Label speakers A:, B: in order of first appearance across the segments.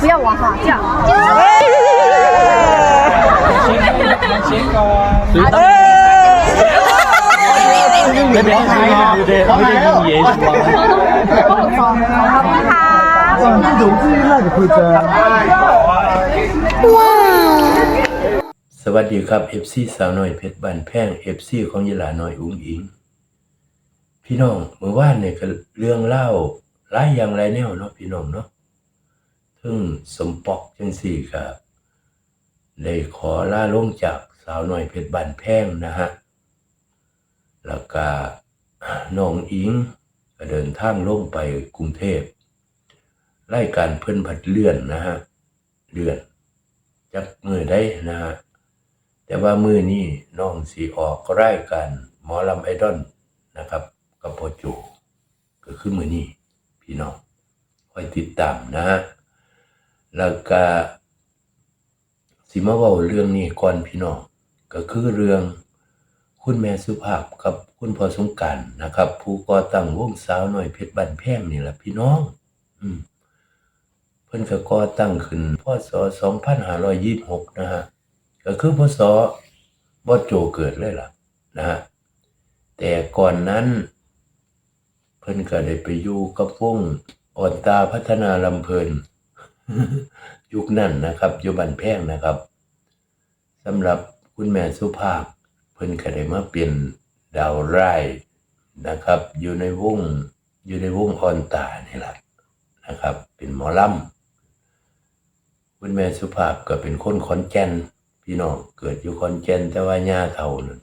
A: 不要往下降。
B: 先ก่อน
C: ไม่เป็นไรครับไม่ได้ไม่ได้ยิงเย่ชัวร์
A: ขอบคุณค่ะ
D: 总之那个会这样。
C: สวัสดีครับ FC สาวน้อยเพชรบ้านแพง FC ของยีหลาน้อยอุ้งอิง พี่น้องเมื่อวานเนี่ยก็เรื่องเล่าหลายอย่างหลายแนวเนาะพี่น้องเนาะ ถึงสมปอกจังสี่ครับได้ขอลาลงจากสาวหน้อยเพชรบ้านแพงนะฮะ แล้วก็น้องอิงก็เดินทางลงไปกรุงเทพรายการเพิ่นผัดเลื่อนนะฮะ เลื่อนจักมือได้นะฮะ แต่ว่ามือนี้น้องสีออกรายการหมอลำไอดอลนะครับกับพ่อโจก็คือมือนี้พี่น้องคอยติดตามนะฮะ แล้วก็สิมาเว้าเรื่องนี้ก่อนพี่น้องก็คือเรื่องคุณแม่สุภาพกับคุณพ่อสงการนะครับ ผู้ก่อตั้งวงสาวหน้อยเพชรบ้านแพงนี่แหละพี่น้อง อืมเพิ่นก็ก่อตั้งขึ้นพศ2526นะฮะก็คือพศบ่โจเกิดเลยล่ะ นะฮะแต่ก่อนนั้น เพิ่นก็ได้ไปอยู่กับวงอ่อนตาพัฒนาลำเพลิน ยุคนั้นนะครับอยู่บ้านแพงนะครับสำหรับคุณแม่สุภาพ เพิ่นก็ได้มาเป็นดาวไร้นะครับ อยู่ในวงอยู่ในวงอ่อนตานี่แหละนะครับ เป็นหมอลำคุณแม่สุภาพก็เป็นคนขอนแก่นพี่น้องเกิดอยู่ขอนแก่นแต่ว่าย่าเฒ่านั่น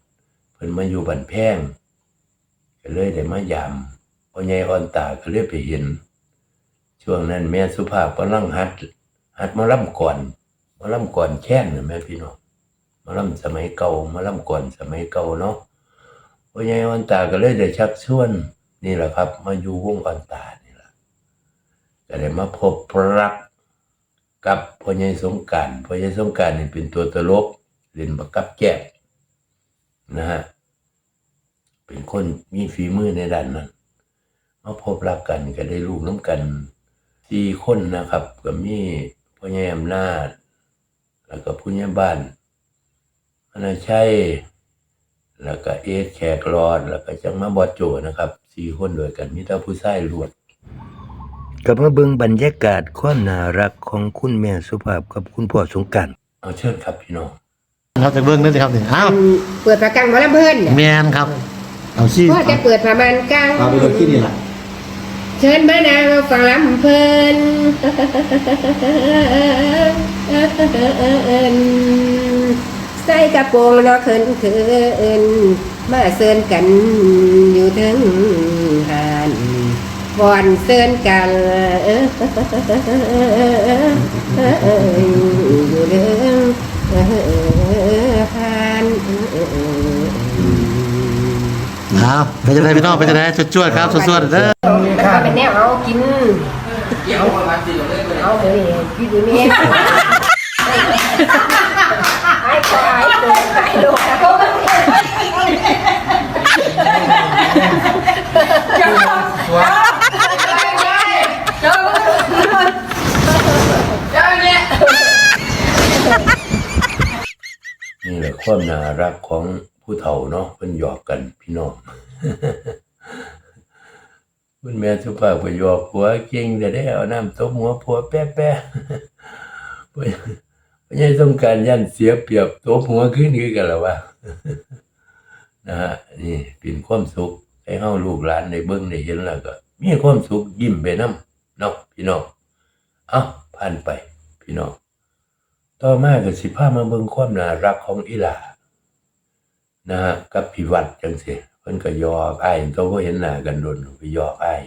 C: เพิ่นมาอยู่บ้านแพงก็เลยได้มายามพอใหญ่อ่อนตาก็เลยไปเห็น ช่วงนั้นแม่สุภาพกำลังหัดหัดมาล่ำก่อนมาล่ำก่อนแค้นนะแม่พี่น้องมาล่ำสมัยเก่ามาล่ำก่อนสมัยเก่าเนาะพ่อใหญ่อ่อนตาก็เลยได้ชักชวนนี่แหละครับ มาอยู่วงอ่อนตานี่แหละก็ได้มาพบรักกับพ่อใหญ่สงการพ่อใหญ่สงการนี่เป็นตัวตลกเล่นบักกับแก้นะฮะเป็นคนมีฝีมือในด้านนั้นมาพบรักกันก็ได้ลูกน้ำกัน สี่คนนะครับก็มีพ่อใหญ่อำนาจแล้วก็ผู้ใหญ่บ้านมนาชัยแล้วก็เอสแขกรอด แล้วก็จังมาบอดโจนะครับสี่คนด้วยกันมีแต่ผู้ชายล้วนกับมาเบิ่งบรรยากาศความน่ารักของคุณแม่สุภาพกับคุณพ่อสงกรารเอาเชิญครับพี่น้อง
E: เราจะเบิ้งนั่นสิครับนี่อ้าว
F: เปิดประกังหมาลำเพิ่น
E: แมนครับ
D: เอาซี่
F: พ่อจะเปิดประมาณกลาง
D: เอาไปเลยที่นี่แหละ
F: เชิญมานางมาฟังลำเพิ่นใส่กระโปรงเนาะเขินเขินมาเซินกันอยู่ถึงหานวอนเซินกันอยู่เรื่องหาน
E: อ้าวไปจะได้พี่น้องไปจะได้จวดๆครับสวดๆเด้อ
F: มัน ก็เป็นแนวเอากินเอาเลยพี่ดูนี่ไอ้ควายตัวไอ้ลูก
C: นี่แหละความน่ารักของผู้เฒ่าเนาะเพิ่นหยอกกันพี่น้อง คุณแม่สุภาพก็หยอกผัวเก่งแต่ได้เอาน้ำตบหัวผัวแป๊ะแป๊ะๆพ่ใหญ่ต้องการยันเสียเปรียบตบหัวขึ้นคือกันแล้วะนะฮะนี่เป็นความสุขให้เฮาลูกหลานได้เบิ่งได้เห็นแล้วก็ มีความสุขยิ้มไปนํเนาะพี่น้องเอ้าผ่านไป พี่น้องต่อมาก็สิพามาเบิ่งความน่ารักของอีหลานะฮะกับพี่วัดจังซี่ เพิ่นก็หยอกอ้ายตัวบ่เห็นหน้ากันโดนไปหยอกอ้าย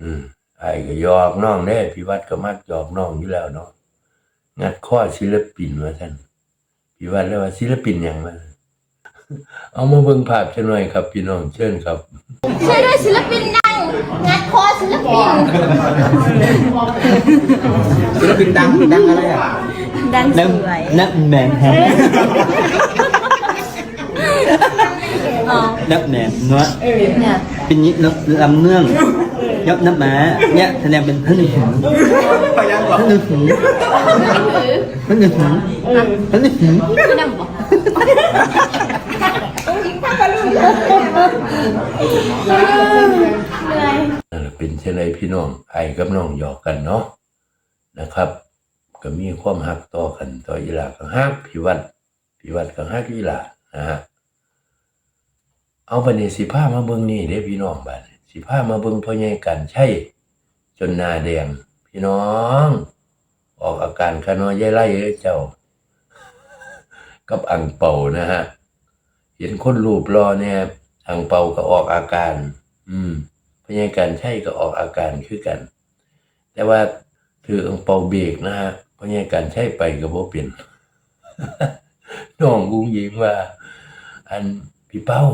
C: อืมอ้ายก็หยอกน้องเด้พี่วัดก็มักหยอกน้องอยู่แล้วเนาะงัดข้อศิลปินว่าซั่นพี่วัดเลยว่าศิลปินหยังมาเอามาเบิ่งภาพจักหน่อยครับ พี่น้องเชิญครับ
A: ช่วยด้วยศิลปินดังงัดคอศิลปิน
D: ศิลปินดังดังอะไรอะ
A: ดังส
D: นัก
A: วย
D: นักแมนแฮ
A: อ๋อ
D: นักแมนเนาะ
A: เนี่ย
D: เป็นยิลำเนื่องยับน้ำหมาเนี่ยแสดงเป็นท่านหนึ่งหูท่านหนึ่งหูท่านหนึ่งหูท่านหนึ่งหู
A: คือนั่งบอก
C: นั่นแหละเป็นเช่นไรพี่น้องไอ้กับน้องหยอกกันเนาะนะครับ ก็มีความหักต่อกันต่ออีหลาก็ฮักพี่วัดพี่วัดก็ฮักอีหลานะฮะ เอาบัดนี้สิพามาเบิ่งนี่เด้พี่น้องบัดนี้สิพามาเบิ่งพ่อใหญ่กันใช่ จนหน้าแดงพี่น้อง ออกอาการขน้อยยายไล่เอ้ยเจ้า กับอังเป่านะฮะเห็นคนรูปรอเนี่ยอังเป่าก็ออกอาการ อืมพยาการใช่ก็ออกอาการคือกัน แต่ว่าถืออังเป่าเบรกนะฮะพยาการใช่ไปก็บ่เป็นน้องกุ้งยิงว่า อันพี่เป้า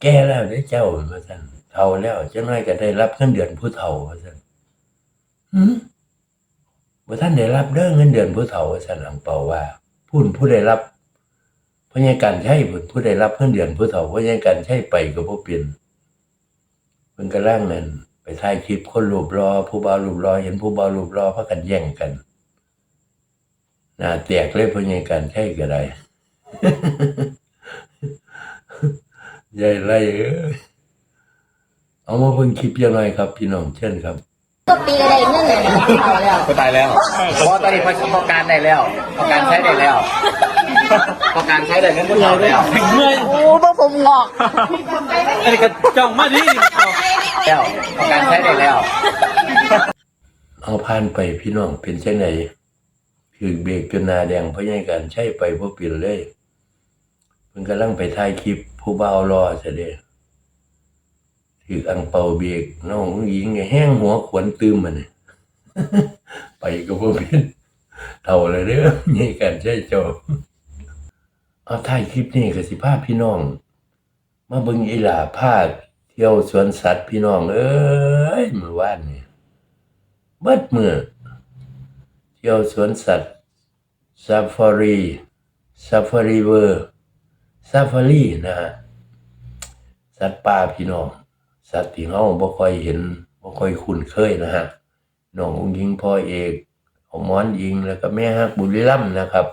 C: แก่แล้วได้อเจ้าว่าซั่นเฒ่าแล้วจังน้อยก็ได้รับเงินเดือนผู้เฒ่าว่าซั่นหืมบ่ท่านได้รับเด้อเงินเดือนผู้เฒ่าว่าซั่นอังเป่าว่าผู้ผู้ได้รับเพราะยังการใช้ผู้ได้รับเงินเดือนผู้เฒ่าเพราะยังการใช้ไปก็บ่เปลี่ยนเพิ่นกำลังนั่นไปถ่ายคลิปคนรูปรอ ผู้บ่าวรูปรอ เห็นผู้บ่าวรูปรอพากันแย่งกันหน้าแตกเลยเพราะยังการใช้ก็ได้ ใหญ่ไรเอ้ยเอามาเบิ่งคลิปยังไงครับ พี่น้องเช่นครับ
A: ก็ปีละได้เงินเลยนะเขาแล้ว
G: ก็ตายแล้วเพราะว่าตอนนี้พอพอการได้แล้วพอการใช้ได้แล้วพอการใช้ได้เงินพวกเราแล้ว
B: เมื่อย
A: โอ้พวกผมงอก
B: อันนี้ก็จ้องมาดิ
G: แล้วพอการใช้ได้แล้ว
C: เอาผ่านไปพี่น้องเป็นเช่นไหนคือเบรกจนหนาแดงเพราะยังการใช้ไปบ่เปลี่ยนเลยเพิ่นกำลังไปถ่ายคลิป ผู้บ่าวรอซะเด้ถืออังเปาเบรกน้องหญิงแห้งหัวขวนตืมมันนี่ไปก็บ่เป็นเท่าเลยเด้อนี่การใช้จบเอาถ่ายคลิปนี้ก็สิพาพี่น้อง มาเบิ่งอีหลาพาเที่ยวสวนสัตว์พี่น้อง เอ้ยมื้อวานนี่เบิดมือเที่ยวสวนสัตว์ซาฟารีซาฟารีเวอร์ ซาฟารีนะฮะสัตว์ป่าพี่น้อง สัตว์ที่เฮาบ่ค่อยเห็นบ่ค่อยคุ้นเคยนะฮะน้องอุ้งยิงพ่อเอกของหมอนยิงแล้วก็แม่ฮักบุรีรัมนะครับ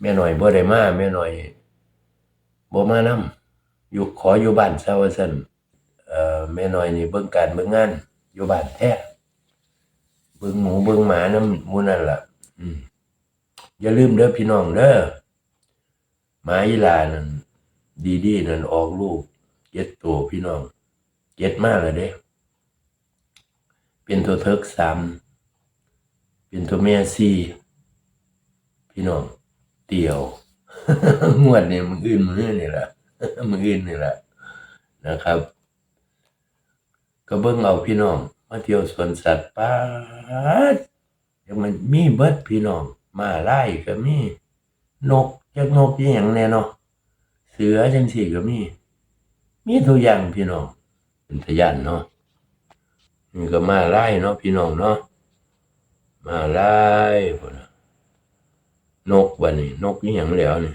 C: แม่หน่อยบ่ได้มาแม่หน่อยบ่มานำอยู่ขออยู่บ้านซะว่าซั่นเอ่อแม่หน่อยนี่เบิ่งการเบิ่งงาน อยู่บ้านแท้เบิ่งหมูเบิ่งหมาน้ำหมูนั่นล่ะ อืมอย่าลืมเด้อพี่น้องเด้อ หมาอีหลานั่นดีๆนั่นออกลูกเจ็ดตัวพี่น้องเจ็ดมากเลยเด้เป็นตัวเทิกสามเป็นตัวแม่สี่พี่น้องเตี่ยวงวดเนี่ยมึงอื่นมึงอื่นนี่แหละมึงอื่นนี่แหละนะครับ ก็เบิ่งเอาพี่น้อง มาเที่ยวสวนสัตว์ป้ายังมันมีเบิดพี่น้องมาไล่ก็มีนก จักนกอหย่างแน่เนาะเสือจังสี่ก็มี มีทุกอย่างพี่น้อง เป็นทะยานเนาะนี่ก็มาไล่เนาะพี่น้องเนาะมาไล่พุ่นน่ะนกบัดนี้นกอหย่างแล้วนี่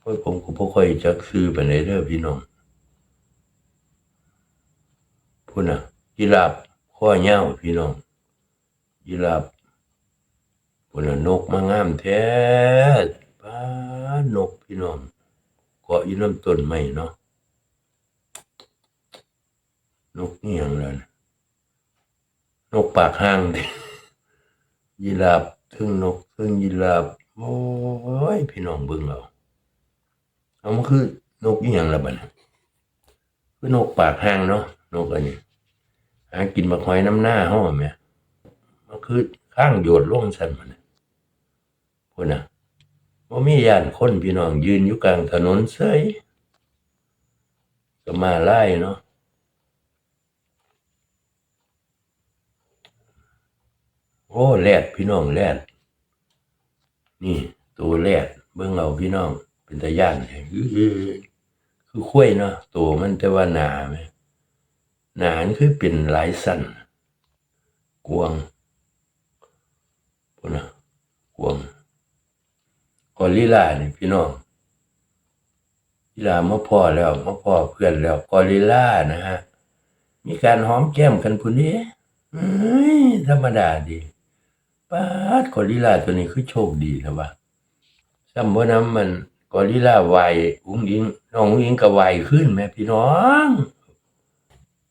C: โอ้ยผมก็บ่ค่อยจักซื้อไปานเด้อพี่น้องพุ่นน่ะยีราฟข้อยาพี่น้องยีราฟ พุ่นน่ะนกมางามแท้ป้านกพี่น้องเกาะอยู่น้ำต้นไม้เนาะนกนี่ยังเลยนกปากห้างด้ยีราฟทึ่งนกทึ่งยีราฟโอ้ยพี่น้องเบิ่งเอาเอามันคือนกอีหยังละบัดนี้คือนกปากห้างเนาะนกอันนี้หากินมาคอยน้ำหน้าห้องแม่มันคือข้างโยดล่งสันมันน่ะ พูดนะว่ามียานคนพี่น้องยืนอยู่กลางถนนเสยก็มาไล่เนาะโอ้แรดพี่น้องแรดนี่ ตัวแรดเบิ่งเอาพี่น้อง เป็นตาย่านแท้อื้อคือคุ้ยเนาะตัวมันแต่ว่าหนาไหมหนานคือเป็นหลายสันกวงพุ่นนะกวง กอริลลานี่พี่น้องลีลามาพ่อแล้วมาพ่อเพื่อนแล้วกอริลานะฮะ มีการหอมแก้มกันพุ่นนี้เอ้ยธรรมดาดีป้าดกอริลาตัวนี้คือโชคดีนะวะซ้ำว่าน้ำมันกอริลลาไวอุ้งอิงน้องอุ้งอิงก็ไวขึ้นแม่พี่น้อง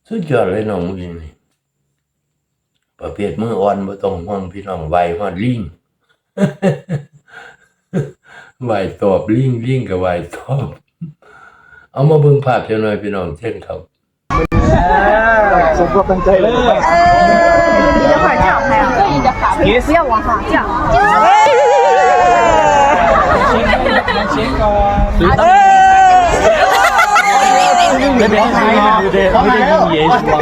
C: สุดยอดเลยน้องอุ้งอิงนี่ประเภทมืออ่อนบ่ต้องห่วงพี่น้องไวฮอดลิง ไหวตอบลิงลิงกับไหวตอบ เอามาเบิ่งภาพจังหน่อยพี่น้องเช่นครับ
B: ไม่ได้ไม่ได้ไม่ได้ยิงเยสบอก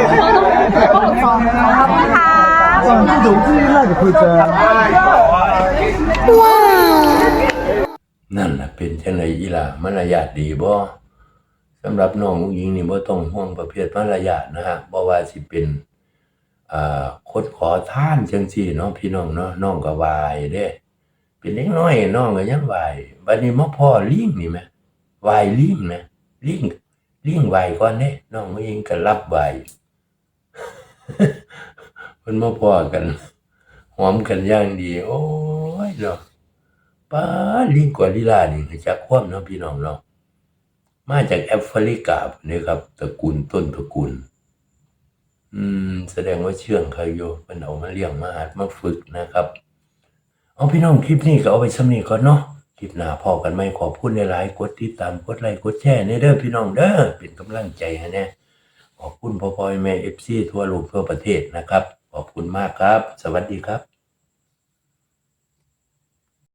C: นั่นน่ะเป็นจังไดอีหล่ะมารยาทดีบ่สำหรับน้องผู้หญิงนี่บ่ต้องห่วงประเภทมารยาทนะฮะบ่ว่าสิเป็นอ่าคนขอทานจังซี่เนาะพี่น้องเนาะน้องก็ไหวายเด้เป็นเด็กน้อยน้องก็ยังไหวายบัดนี้มาพ่อลิงนี่แหมไหวายลิงนะลิงลิงไหวายก่อนเด้น้องผู้หญิงก็รับไหวายเพิ่นมาพ่อกันหอมกันอย่างดี โอ้ยเนาะ ป้าลิงกว่าลิลานี่จากความเนาะพี่น้องเนาะมาจากแอฟริกาเนี่ยครับตระกูลต้นตระกูล อืม แสดงว่าเชื่องเขาอยู่เป็นเอามาเลี้ยงมาหัดมาฝึกนะครับ เอาพี่น้องคลิปนี้ก็เอาไปสำนีก่อนเนาะคลิปหน้าพอกันไหมขอบคุณในหลายกดติดตามกดไลค์กดแชร์ในเด้อพี่น้องเด้อเป็นกำลังใจให้แน่ขอบคุณพ่อพ่อแม่เอฟซีทั่วโลกทั่วประเทศนะครับ ขอบคุณมากครับ สวัสดีครับ